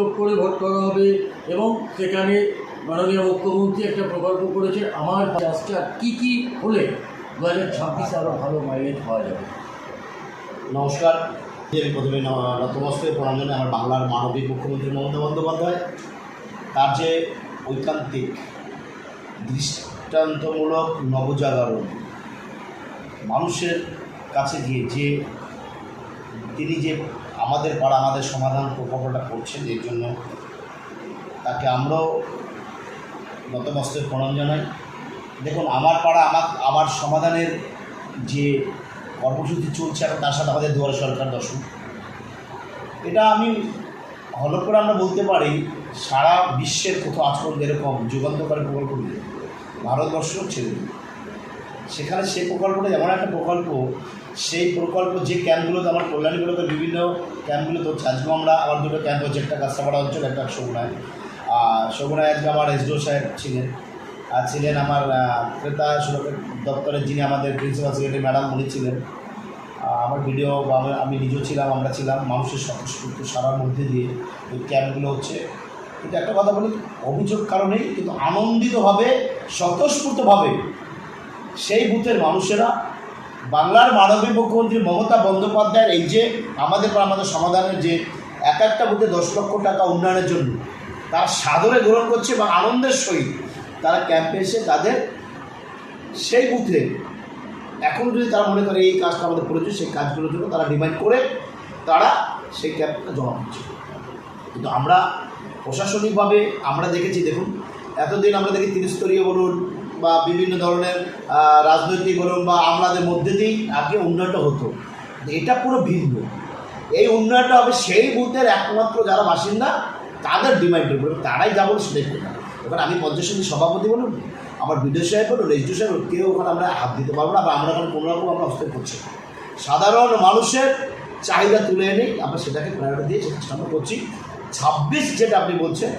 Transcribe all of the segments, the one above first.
করে ভোট করা হবে এবং সেখানে মাননীয় মুখ্যমন্ত্রী একটা প্রকল্প করেছে, আমার চাষটা কী কী হলে দু হাজার ছাব্বিশে আরও ভালো মাইলেজ পাওয়া যাবে। নমস্কার প্রথমে ন- নতমস্তকে প্রণাম আমার বাংলার মানবিক মুখ্যমন্ত্রী মমতা বন্দ্যোপাধ্যায়। তার যে ঐকান্তিক, দৃষ্টান্তমূলক নবজাগরণ, মানুষের কাছে গিয়ে যে, তিনি যে আমাদের পাড়া আমাদের সমাধান প্রকল্পটা করছেন এর জন্য তাকে আমরাও নতমস্তকে প্রণাম জানাই। দেখুন, আমার পাড়া, আমার আমার সমাধানের যে কর্মসূচি চলছে এখন, তার সাথে আমাদের দুয়ার সরকার দর্শন। এটা আমি হল করে আমরা বলতে পারি, সারা বিশ্বের কোথাও আজ পর্যন্ত এরকম যুগান্তকারী প্রকল্প নেই ভারতবর্ষ ছেড়ে সেখানে সেই প্রকল্পটা এমন একটা প্রকল্প সেই প্রকল্প যে ক্যাম্পগুলোতে আমার কল্যাণীগুলোতে বিভিন্ন ক্যাম্পগুলোতে হচ্ছে আজকে আমরা আমার দুটো ক্যাম্প হচ্ছে একটা কাঁচরাপাড়া অঞ্চল, একটা সগুনায় আর সগুনায় আজকে আমার এসডিও সাহেব ছিলেন। আর ছিলেন আমার ক্রেতা সুরক্ষা দপ্তরের যিনি আমাদের প্রিন্সিপাল সেক্রেটারি ম্যাডাম উনি ছিলেন। আমার ভিডিও বা আমি- নিজেও ছিলাম, আমরা ছিলাম মানুষের স্বতঃস্ফূর্ত সারার মধ্যে দিয়ে ওই ক্যাম্পগুলো হচ্ছে। কিন্তু একটা কথা বলি, অভিযোগ কারণেই কিন্তু আনন্দিতভাবে, স্বতঃস্ফূর্তভাবে সেই বুথের মানুষেরা বাংলার মাননীয় মুখ্যমন্ত্রী মমতা বন্দ্যোপাধ্যায়ের এই যে আমাদের আমাদের সমাধানের যে এক একটা বুথে দশ লক্ষ টাকা উন্নয়নের জন্য তারা সাদরে গ্রহণ করছে এবং আনন্দের সহিত তারা ক্যাম্পে এসে তাদের সেই বুথে এখন যদি তারা মনে করে এই কাজটা আমাদের প্রয়োজন সেই কাজগুলোর জন্য তারা ডিমান্ড করে তারা সেই ক্যাম্পটা জমা করছে কিন্তু আমরা প্রশাসনিকভাবে আমরা দেখেছি, দেখুন, এতদিন আমরা দেখি ত্রিস্তরীয় বলুন বা বিভিন্ন ধরনের রাজনৈতিক বলুন বা আমলাদের মধ্যে দিয়েই আগে উন্নয়নটা হতো। এটা পুরো ভিন্ন। এই উন্নয়নটা হবে সেই বুথের একমাত্র যারা বাসিন্দা, তাদের ডিমান্ডের উপরে। তারাই যাব সেটাই করবে। এবার আমি পঞ্চায়েত সমিতির সভাপতি বলুন, আমার বিডিও সাহেব বলুন রেজিস্ট্রি সাহেব কেউ ওখানে আমরা হাত দিতে পারব না বা আমরা ওখানে কোনো রকম আমরা হস্তক্ষেপ করছি সাধারণ মানুষের চাহিদা তুলে এনেই আমরা সেটাকে প্রায়োরিটি দিয়ে সেটা আমরা করছি। ছাব্বিশ যেটা আপনি বলছেন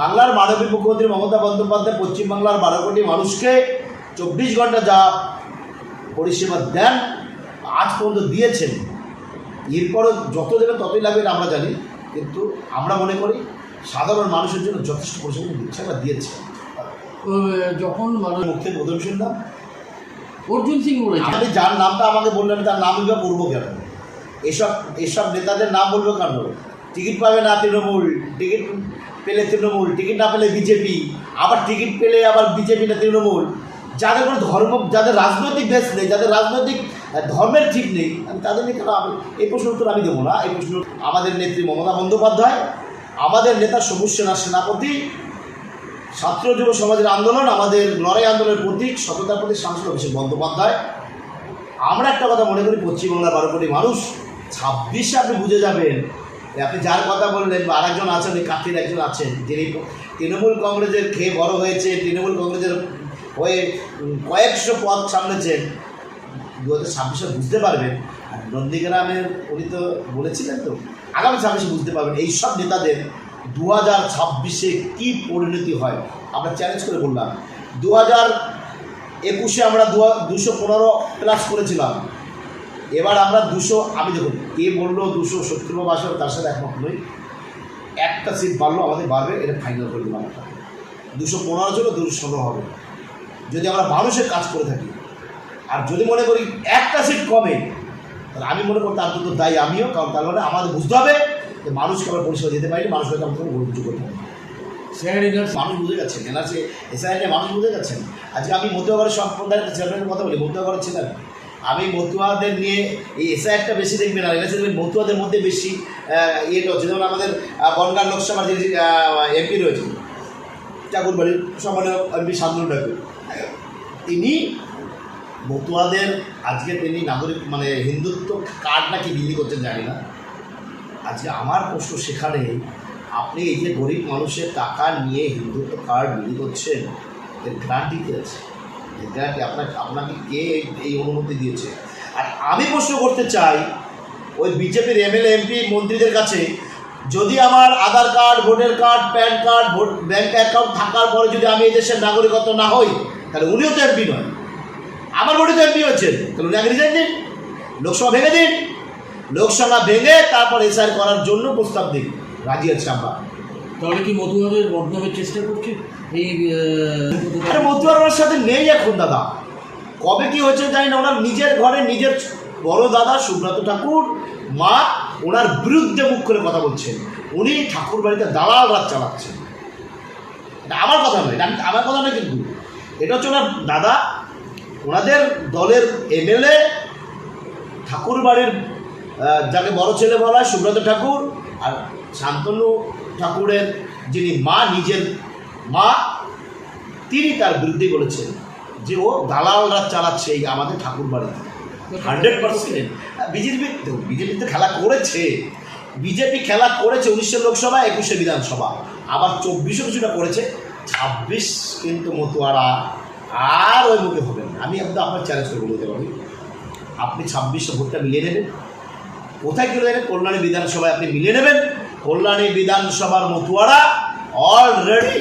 বাংলার মানবিক মুখ্যমন্ত্রী মমতা বন্দ্যোপাধ্যায় পশ্চিমবাংলার বারো কোটি মানুষকে চব্বিশ ঘণ্টা যা পরিষেবা দেন আজ পর্যন্ত দিয়েছেন। এরপরও যত দেবে ততই লাগবে এটা আমরা জানি কিন্তু আমরা মনে করি সাধারণ মানুষের জন্য যথেষ্ট পরিষেবা দিচ্ছে বা দিয়েছে। যখন মুখ প্রথম শুনলাম। অর্জুন সিং বলেছেন। আপনি যার নামটা আমাকে বললেন তার নামই বা করব কেন? এসব এসব নেতাদের নাম বলব কেন? টিকিট পাবে না তৃণমূল। টিকিট পেলে তৃণমূল, টিকিট না পেলে বিজেপি, আবার টিকিট পেলে আবার বিজেপি না তৃণমূল। যাদের কোনো ধর্ম, যাদের রাজনৈতিক দেশ নেই, যাদের রাজনৈতিক ধর্মের ঠিক নেই, আমি তাদের নিয়ে কেন আমি এই প্রশ্ন উত্তর আমি দেবো না। এই প্রশ্ন আমাদের নেত্রী মমতা বন্দ্যোপাধ্যায়, আমাদের নেতা সবুজ সেনা সেনাপতি, ছাত্র যুব সমাজের আন্দোলন, আমাদের লড়াই আন্দোলনের প্রতীক সততার প্রতীক সাংসদ অভিষেক বন্দ্যোপাধ্যায়। আমরা একটা কথা মনে করি, পশ্চিমবাংলার বারো কোটি মানুষ, ছাব্বিশে আপনি বুঝে যাবেন আপনি যার কথা বললেন বা আরেকজন আছেন কাকির একজন আছেন, যিনি তৃণমূল কংগ্রেসের খেয়ে বড় হয়েছে, তৃণমূল কংগ্রেসের হয়ে কয়েকশো পদ সামলেছেন, দু হাজার ছাব্বিশে বুঝতে পারবেন। আর নন্দীগ্রামের উনি তো বলেছিলেন তো, আগামী ছাব্বিশে বুঝতে পারবেন, এই সব নেতাদের দু হাজার ছাব্বিশে কী পরিণতি হয়? আমরা চ্যালেঞ্জ করে বললাম। দু হাজার একুশে আমরা দু দুশো পনেরো প্লাস করেছিলাম। এবার আমরা দুশো, আমি দেখুন কে বলল দুশো সত্তর বা বাসো তার সাথে একমত নই একটা সিট বাড়লো আমাদের বাড়বে এটা ফাইনাল করে দিলাম আমরা দুশো পনেরো ছিল দুশো ষোলো হবে। যদি আমরা মানুষের কাজ করে থাকি আর যদি মনে করি একটা সিট কমে তাহলে আমি মনে করি তার তো দায়ী আমিও কারণ তার মানে আমাদের বুঝতে হবে যে মানুষকে আমরা পরিষেবা দিতে পারি মানুষকে আমাদের গরিব করতে হবে স্যার মানুষ বুঝে যাচ্ছেন এনআরসি এসআইএনে মানুষ বুঝে যাচ্ছেন আজকে আমি মতুয়াগড়ের সম্প্রদায়ের চেয়ারম্যানের কথা বলি মতুয়াগড়ের ছিলেন আমি মতুয়াদের নিয়ে এই এসআইআরটা বেশি দেখবেন আর এনআরসি দেখবেন মতুয়াদের মধ্যে বেশি ইয়েটা হচ্ছে যেমন আমাদের বনগাঁ লোকসভার যে এমপি রয়েছে ঠাকুরবাড়ির সম্মানীয় এমপি শান্তনু ঠাকুর তিনি মতুয়াদের, আজকে তিনি নাগরিক মানে হিন্দুত্ব কার্ড নাকি বিলি করছেন জানি না। আজকে আমার প্রশ্ন সেখানে, আপনি এই যে গরিব মানুষের টাকা নিয়ে হিন্দুত্ব কার্ড বিলি করছেন, এর গ্রান্টি কী আছে? গ্রান্টি আপনাকে আপনাকে কে এই- অনুমতি দিয়েছে? আর আমি প্রশ্ন করতে চাই, ওই বিজেপির এমএলএ এমপি মন্ত্রীদের কাছে, যদি আমার Aadhaar card, voter card, PAN card, vote bank account থাকার পরে যদি আমি এই দেশের নাগরিকত্ব না হই, তাহলে উনিও তো এমপি নয়। আমার ভোটে তো এমপি হচ্ছেন তাহলে উনি আগে রিজাইন দিন, লোকসভা ভেঙে দিন, লোকসভা ভেঙে তারপর এসআর করার জন্য প্রস্তাব দিন। রাজি আছে আমরা। তাহলে কি মতুয়াদের বদনামের চেষ্টা করছে? এই আরে মতুয়ার সাথে নেই এখন দাদা। কবে কি হয়েছে জানি না, ওনার নিজের ঘরে নিজের বড় দাদা সুব্রত ঠাকুর, মা ওনার বিরুদ্ধে মুখ করে কথা বলছেন। উনি ঠাকুর বাড়িতে দালাল রাত চালাচ্ছেন। আমার কথা নয় আমার কথা নয় কিন্তু। এটা হচ্ছে ওনার দাদা, ওনাদের দলের এমএলএ, ঠাকুর বাড়ির যাকে বড় ছেলে বলা হয় সুব্রত ঠাকুর, আর শান্তনু ঠাকুরের যিনি মা, নিজের মা, তিনি তার বিরুদ্ধে বলেছেন যে ও দালালরা চালাচ্ছে এই আমাদের ঠাকুর বাড়িতে হান্ড্রেড পার্সেন্ট। বিজেপি বিজেপি তো খেলা করেছে। বিজেপি খেলা করেছে উনিশশো লোকসভা, একুশে বিধানসভা। আবার চব্বিশে কিছুটা করেছে। ছাব্বিশ কিন্তু মতুয়ারা আর ওই মুখে হবে না। আমি একদম আপনার চ্যালেঞ্জ করে বলতে পারি আপনি ছাব্বিশে ভোটটা মিলিয়ে নেবেন। কোথায় গেলে নেবেন কল্যাণী বিধানসভায় আপনি মিলিয়ে নেবেন। কল্যাণী বিধানসভার মতুয়ারা অলরেডি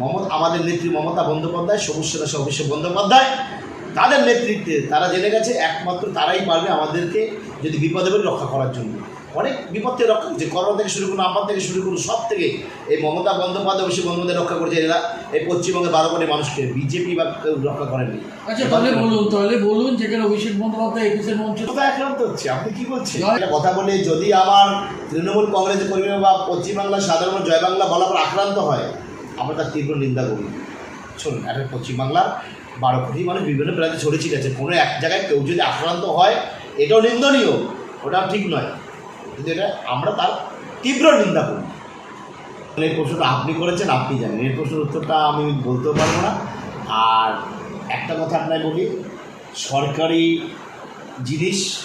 মমতা আমাদের নেত্রী মমতা বন্দ্যোপাধ্যায় সবুজ সেনা অভিষেক বন্দ্যোপাধ্যায় তাদের নেতৃত্বে তারা জেনে গেছে একমাত্র তারাই পারবে আমাদেরকে যদি বিপদে পড়ে রক্ষা করার জন্য। অনেক বিপদ থেকে রক্ষা করছে করোনা থেকে শুরু করুন আমার থেকে শুরু করুন সব থেকে এই মমতা বন্দ্যোপাধ্যায় অভিষেক বন্দ্যোপাধ্যায় রক্ষা করেছে। এরা এই পশ্চিমবঙ্গের বারো কোটি মানুষকে বিজেপি বা কেউ রক্ষা করেনি। আচ্ছা তাহলে বলুন তাহলে বলুন যেখানে অভিষেক বন্দ্যোপাধ্যায় একুশের মঞ্চে আক্রান্ত হচ্ছে আপনি কি বলছেন? একটা কথা বলে যদি আমার তৃণমূল কংগ্রেস কর্মী বা পশ্চিমবাংলার সাধারণ জয় বাংলা পর আক্রান্ত হয় আমরা তার তীব্র নিন্দা করি। শুনুন একটা পশ্চিমবাংলার বারো কোটি মানুষ বিভিন্ন প্রান্তে ছড়িয়ে ছিটেছে কোনো এক জায়গায় কেউ যদি আক্রান্ত হয়, এটাও নিন্দনীয়। ওটাও ঠিক নয়। কিন্তু এটা আমরা তার তীব্র নিন্দা করি। এই প্রশ্নটা আপনি করেছেন, আপনি জানেন। এই প্রশ্নের উত্তরটা আমি বলতেও পারব না। আর একটা কথা আপনাকে বলি, সরকারি জিনিস,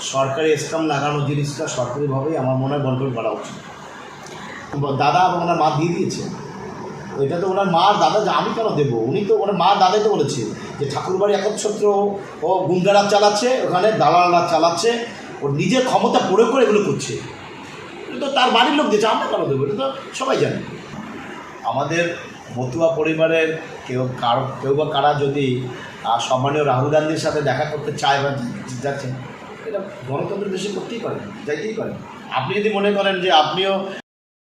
সরকারি স্টাম্প লাগানো জিনিসটা সরকারিভাবেই আমার মনে হয় বন্টন করা উচিত। দাদা এবং মা দিয়ে দিয়েছে। এটা তো ওনার মা দাদা যে আমি কেন দেবো? উনি তো ওনার মা দাদাই তো বলেছে যে ঠাকুরবাড়ি একচ্ছত্র ও গুন্ডারাজ চালাচ্ছে, ওখানে দালালরা চালাচ্ছে, ও নিজের ক্ষমতা প্রয়োগ করে এগুলো করছে। তো তার বাড়ির লোক দিয়েছে, আমরা কেন দেবো? এটা তো সবাই জানে। আমাদের মতুয়া পরিবারের কেউ কারও, কেউ বা কারা যদি সম্মানীয় রাহুল গান্ধীর সাথে দেখা করতে চায় বা যাচ্ছেন এটা গণতন্ত্রের দেশে করতেই পারেন যাইতেই পারেন আপনি যদি মনে করেন যে আপনিও